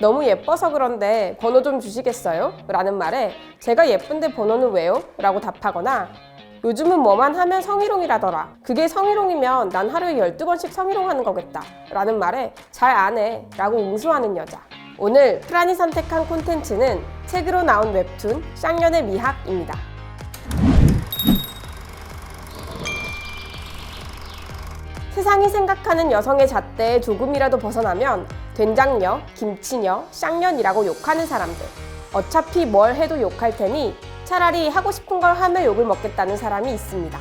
너무 예뻐서 그런데 번호 좀 주시겠어요? 라는 말에 제가 예쁜데 번호는 왜요? 라고 답하거나 요즘은 뭐만 하면 성희롱이라더라. 그게 성희롱이면 난 하루에 12번씩 성희롱하는 거겠다. 라는 말에 잘 안 해. 라고 응수하는 여자. 오늘 프란이 선택한 콘텐츠는 책으로 나온 웹툰 쌍년의 미학입니다. 세상이 생각하는 여성의 잣대에 조금이라도 벗어나면 된장녀, 김치녀, 쌍년이라고 욕하는 사람들. 어차피 뭘 해도 욕할 테니 차라리 하고 싶은 걸 하며 욕을 먹겠다는 사람이 있습니다.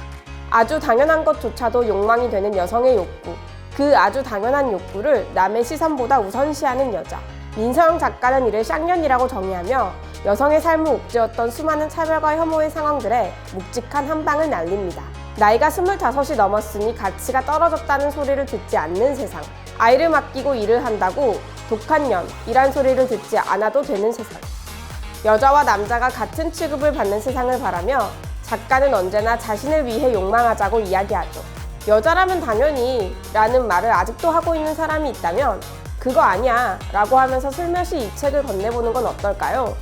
아주 당연한 것조차도 욕망이 되는 여성의 욕구. 그 아주 당연한 욕구를 남의 시선보다 우선시하는 여자. 민서영 작가는 이를 쌍년이라고 정의하며 여성의 삶을 옥죄었던 수많은 차별과 혐오의 상황들에 묵직한 한 방을 날립니다. 나이가 스물다섯이 넘었으니 가치가 떨어졌다는 소리를 듣지 않는 세상. 아이를 맡기고 일을 한다고 독한 년, 이란 소리를 듣지 않아도 되는 세상. 여자와 남자가 같은 취급을 받는 세상을 바라며 작가는 언제나 자신을 위해 욕망하자고 이야기하죠. 여자라면 당연히 라는 말을 아직도 하고 있는 사람이 있다면 그거 아니야 라고 하면서 슬며시 이 책을 건네보는 건 어떨까요?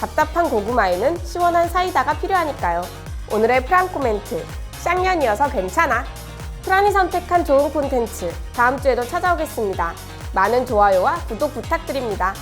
답답한 고구마에는 시원한 사이다가 필요하니까요. 오늘의 프랑코 멘트. 쌍년이어서 괜찮아. 프란이 선택한 좋은 콘텐츠. 다음 주에도 찾아오겠습니다. 많은 좋아요와 구독 부탁드립니다.